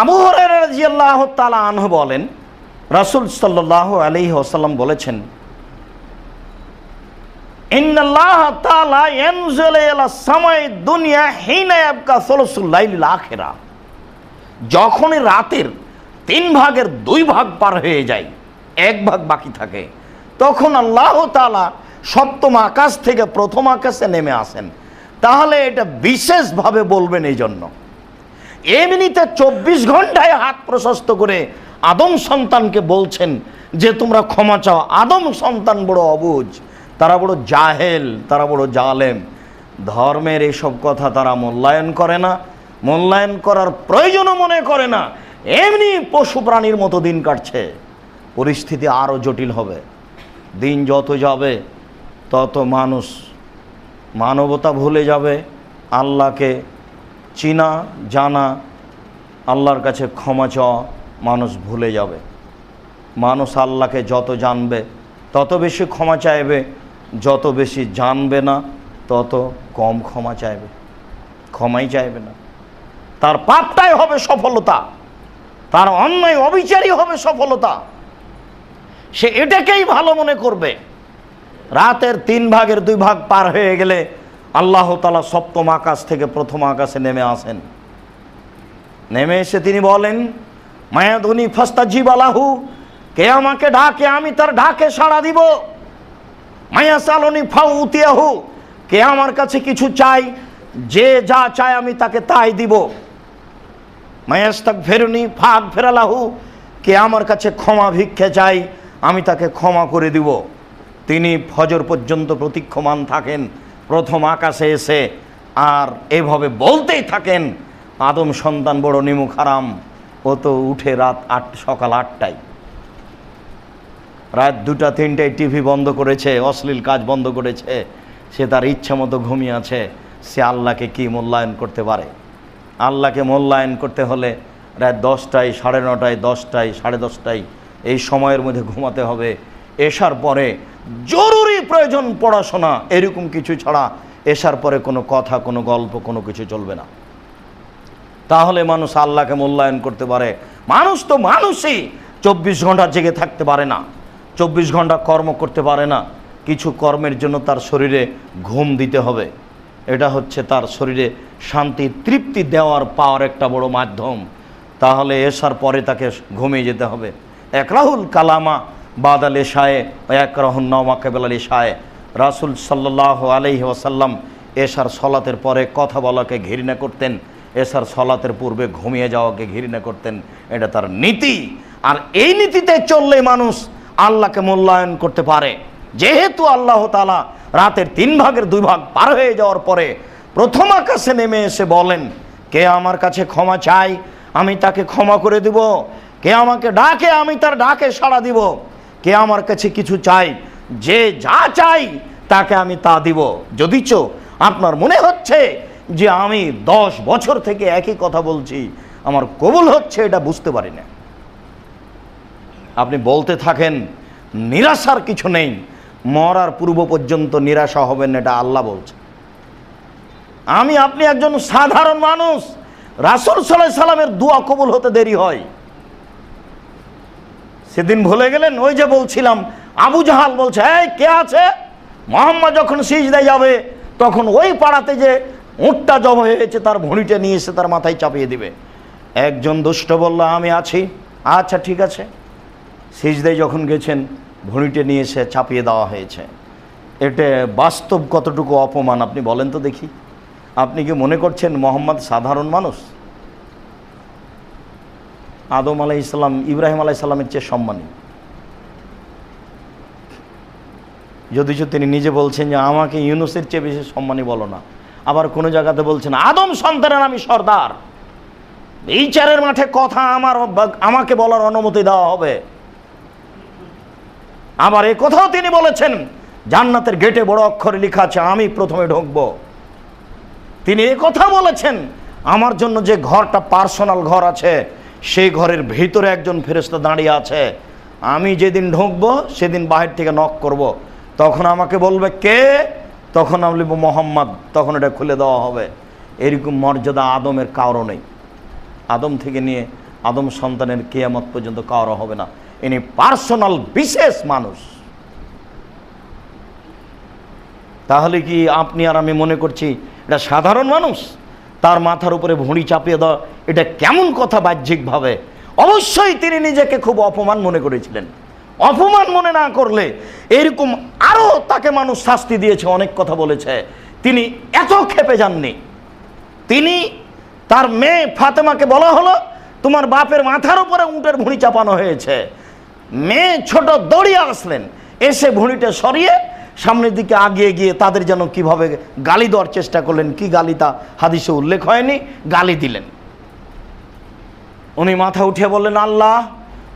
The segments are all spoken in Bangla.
আবু হরাহ তালা আনহ বলেন, রাসুল সাল্লাহ আলী ওসাল্লাম বলেছেন যখনই রাতের তিন ভাগের দুই ভাগ পার হয়ে যায়, এক ভাগ বাকি থাকে, তখন আল্লাহ তাআলা সপ্তম আকাশ থেকে প্রথম আকাশে নেমে আসেন। তাহলে এটা বিশেষভাবে বলবেন এই জন্য এমনিতে চব্বিশ ঘন্টায় হাত প্রশস্ত করে আদম সন্তানকে বলছেন যে তোমরা ক্ষমা চাও। আদম সন্তান বড় অবুজ, তারা বড় জাহেল, তারা বড় জালেম। ধর্মের এসব কথা তারা মূল্যায়ন করে না। মূল্যায়ন করার প্রয়োজনও মনে করে না। এমনি পশু প্রাণীর মতো দিন কাটছে। পরিস্থিতি আরও জটিল হবে। দিন যত যাবে, তত মানুষ মানবতা ভুলে যাবে। আল্লাহকে চিনা, জানা, আল্লাহর কাছে ক্ষমা চাওয়া মানুষ ভুলে যাবে। মানুষ আল্লাহকে যত জানবে, তত বেশি ক্ষমা চাইবে। যত বেশি জানবে না, তত কম ক্ষমা চাইবে। ক্ষমাই চাইবে না। তার পাপটাই হবে সফলতা। তার অন্যায়, অবিচারই হবে সফলতা। সে এটাকেই ভালো মনে করবে। রাতের তিন ভাগের দুই ভাগ পার হয়ে গেলে আল্লাহ তালা সপ্তম আকাশ থেকে প্রথম আকাশে নেমে আসেন। নেমে এসে তিনি বলেন মায়াধুনি ফাস্তা জিবালাহু কে আমাকে ঢাকে আমি তার ঢাকে সাড়া দিব। মায়া সালনি ফাউ উতিয়াহু, কে আমার কাছে কিছু চাই, যে যা চায় আমি তাকে তাই দিব। মায়াস্তাক ফেরুনি ফাঁক ফেরালাহু কে আমার কাছে ক্ষমা ভিক্ষে চাই, আমি তাকে ক্ষমা করে দিব। তিনি ফজর পর্যন্ত প্রতীক্ষমান থাকেন। প্রথম আকাশে এসে আর এভাবে বলতেই থাকেন আদম সন্তান বড় নিমুখ হারাম, ও তো উঠে রাত আট, সকাল আটটায়। রাত দুটা, তিনটায় টিভি বন্ধ করেছে, অশ্লীল কাজ বন্ধ করেছে, সে তার ইচ্ছা মতো ঘুমিয়ে আছে, সে আল্লাহকে কি মূল্যায়ন করতে পারে? আল্লাহকে মূল্যায়ন করতে হলে রাত দশটায়, সাড়ে নটায়, দশটায়, সাড়ে দশটায় এই সময়ের মধ্যে ঘুমাতে হবে। এসার পরে জরুরি প্রয়োজন পড়াশোনা, এরকম কিছু ছাড়া এসার পরে কোনো কথা, কোনো গল্প, কোনো কিছু চলবে না। তাহলে মানুষ আল্লাহকে মূল্যায়ন করতে পারে। মানুষ তো মানুষই, চব্বিশ ঘণ্টা জেগে থাকতে পারে না, চব্বিশ ঘণ্টা কর্ম করতে পারে না, কিছু কর্মের জন্য তার শরীরে ঘুম দিতে হবে। এটা হচ্ছে তার শরীরে শান্তি, তৃপ্তি দেওয়ার পাওয়ার একটা বড় মাধ্যম। তাহলে এসার পরে তাকে ঘুমিয়ে যেতে হবে। একরাহুল কালামা বাদাল এশায়ে ও একরাহুল নমা কেবলাল এশায়ে। রাসুল সাল্লাহ আলহি ওসাল্লাম এশার সলাতের পরে কথা বলাকে ঘৃণা করতেন এসার সলাতের পূর্বে ঘুমিয়ে যাওয়াকে ঘৃণা করতেন। এটা তার নীতি। আর এই নীতিতে চললে মানুষ আল্লাহকে মূল্যায়ন করতে পারে। যেহেতু আল্লাহ তালা রাতের তিন ভাগের দুই ভাগ পার হয়ে যাওয়ার পরে প্রথম আকাশে নেমে এসে বলেন, কে আমার কাছে ক্ষমা চাই? আমি তাকে ক্ষমা করে দিব। কে আমাকে ডাকে, আমি তার ডাকে সাড়া দিব। কে আমার কাছে কিছু চাই? যে যা চাই, তাকে আমি তা দিব। যদিচ আপনার মনে হচ্ছে যে আমি দশ বছর থেকে একই কথা বলছি, আমার কবুল হচ্ছে এটা বুঝতে পারি না। আপনি বলতে থাকেন, নিরাশার কিছু নেই, মরার পূর্ব পর্যন্ত নিরাশা হবেন এটা আল্লাহ বলছে। আমি, আপনি একজন সাধারণ মানুষ, রাসুল সাল্লাহ সাল্লামের দুয়া কবুল হতে দেরি হয়। সেদিন ভুলে গেলেন? ওই যে বলছিলাম, আবু জাহাল বলছে, এই, কে আছে? মোহাম্মদ যখন সিজদায় যাবে, তখন ওই পাড়াতে যে উঁটটা জব হয়েছে, তার ভুঁড়িটা নিয়ে এসে তার মাথায় চাপিয়ে দিবে। একজন দুষ্ট বলল, আমি আছি। আচ্ছা ঠিক আছে। সিজদায় যখন গেছেন, ভুঁড়িটা নিয়ে এসে চাপিয়ে দেওয়া হয়েছে। এটা বাস্তব কতটুকু অপমান, আপনি বলেন তো দেখি। আপনি কি মনে করছেন মোহাম্মদ সাধারণ মানুষ? আদম আলাই ইসলাম ইব্রাহিম আলাই ইসলামের চেয়ে সম্মানী। যদিচ তিনি নিজে বলছেন যে, আমাকে ইউনুসের চেয়ে বেশি সম্মানী বলো না। আবার কোনো জায়গাতে বলছেন, আদম সন্তানের আমি সর্দার। বিচারের মাঠে কথা আমার আমাকে বলার অনুমতি দেওয়া হবে। আবার এই কথাও তিনি বলেছেন, জান্নাতের গেটে বড় অক্ষরে লেখা আছে, আমি প্রথমে ঢুকবো। তিনি এ কথা বলেছেন, আমার জন্য যে ঘরটা পার্সোনাল ঘর আছে সেই ঘরের ভিতরে একজন ফেরেস্তা দাঁড়িয়ে আছে। আমি যেদিন ঢুকবো, সেদিন বাহির থেকে নক করব। তখন আমাকে বলবে কে? তখন আমি বলব মোহাম্মদ। তখন এটা খুলে দেওয়া হবে। এরকম মর্যাদা আদমের কারও নেই। আদম থেকে নিয়ে আদম সন্তানের কেয়ামত পর্যন্ত কারও হবে না। ইনি পার্সোনাল, বিশেষ মানুষ। তাহলে কি আপনি আর আমি মনে করছি এটা সাধারণ মানুষ? তার মাথার উপরে ভুঁড়ি চাপিয়ে দেওয়া এটা কেমন কথা বাহ্যিকভাবে? অবশ্যই তিনি নিজেকে খুব অপমান মনে করেছিলেন। অপমান মনে না করলে এরকম আরও তাকে মানুষ শাস্তি দিয়েছে, অনেক কথা বলেছে। তিনি এত খেপে যাননি। তিনি তার মেয়ে ফাতেমাকে বলা হলো, তোমার বাপের মাথার উপরে উঁটের ভুঁড়ি চাপানো হয়েছে। মেয়ে ছোট দৌড়িয়ে আসলেন। এসে ভুঁড়িটা সরিয়ে সামনের দিকে আগিয়ে গিয়ে তাদের যেন কীভাবে গালি দেওয়ার চেষ্টা করলেন, কি গালি তা হাদিসে উল্লেখ হয়নি, গালি দিলেন। উনি মাথা উঠিয়ে বললেন, আল্লাহ,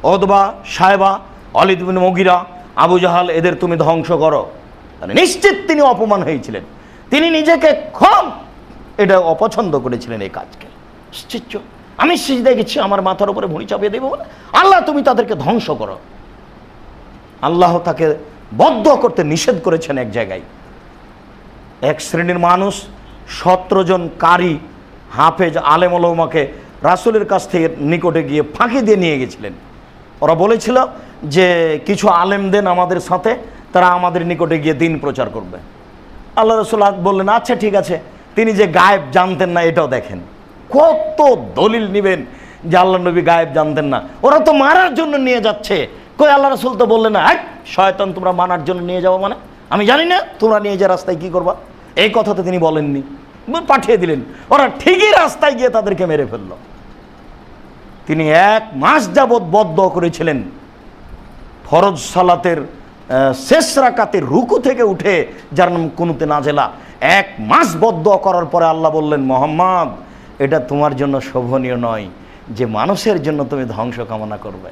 অদবা সাহেবা অলিদবিন মগিরা, আবু জাহাল, এদের তুমি ধ্বংস করো। নিশ্চিত তিনি অপমান হয়েছিলেন। তিনি নিজেকে খুব এটা অপছন্দ করেছিলেন এই কাজকে। আশ্চর্য আমি সিজদায় গেছি আমার মাথার উপরে ভুঁড়ি চাপিয়ে দেবো আল্লাহ, তুমি তাদেরকে ধ্বংস করো। আল্লাহ তাকে বদ্ধ করতে নিষেধ করেছেন এক জায়গায়। এক শ্রেণির মানুষ সতেরো জন কারি হাফেজ আলেম ওলমাকে রাসুলের কাছ থেকে নিকটে গিয়ে ফাঁকি দিয়ে নিয়ে গেছিলেন। ওরা বলেছিল যে কিছু আলেম দেন আমাদের সাথে, তারা আমাদের নিকটে গিয়ে দিন প্রচার করবে। আল্লাহ রসুল বললেন আচ্ছা ঠিক আছে। তিনি যে গায়েব জানতেন না, এটাও দেখেন। কত দলিল নিবেন যে আল্লাহ নবী গায়েব জানতেন না। ওরা তো মারার জন্য নিয়ে যাচ্ছে। কই আল্লাহ রসুল তো বললেন না শয়তান, তোমরা মানার জন্য নিয়ে যাব মানে? আমি জানি না, তোমরা নিয়ে যা রাস্তায় কি করবা? এই কথা তো তিনি বলেননি। পাঠিয়ে দিলেন। ওরা ঠিকই রাস্তায় গিয়ে তাদেরকে মেরে ফেলল। তিনি এক মাস যাবৎ বদ্ধ করেছিলেন। ফরজ সালাতের শেষ রাকাতের রুকু থেকে উঠে যার নাম কুনুতে নাজেলা। এক মাস বদ্ধ করার পরে আল্লাহ বললেন, মোহাম্মদ, এটা তোমার জন্য শোভনীয় নয় যে মানুষের জন্য তুমি ধ্বংস কামনা করবে।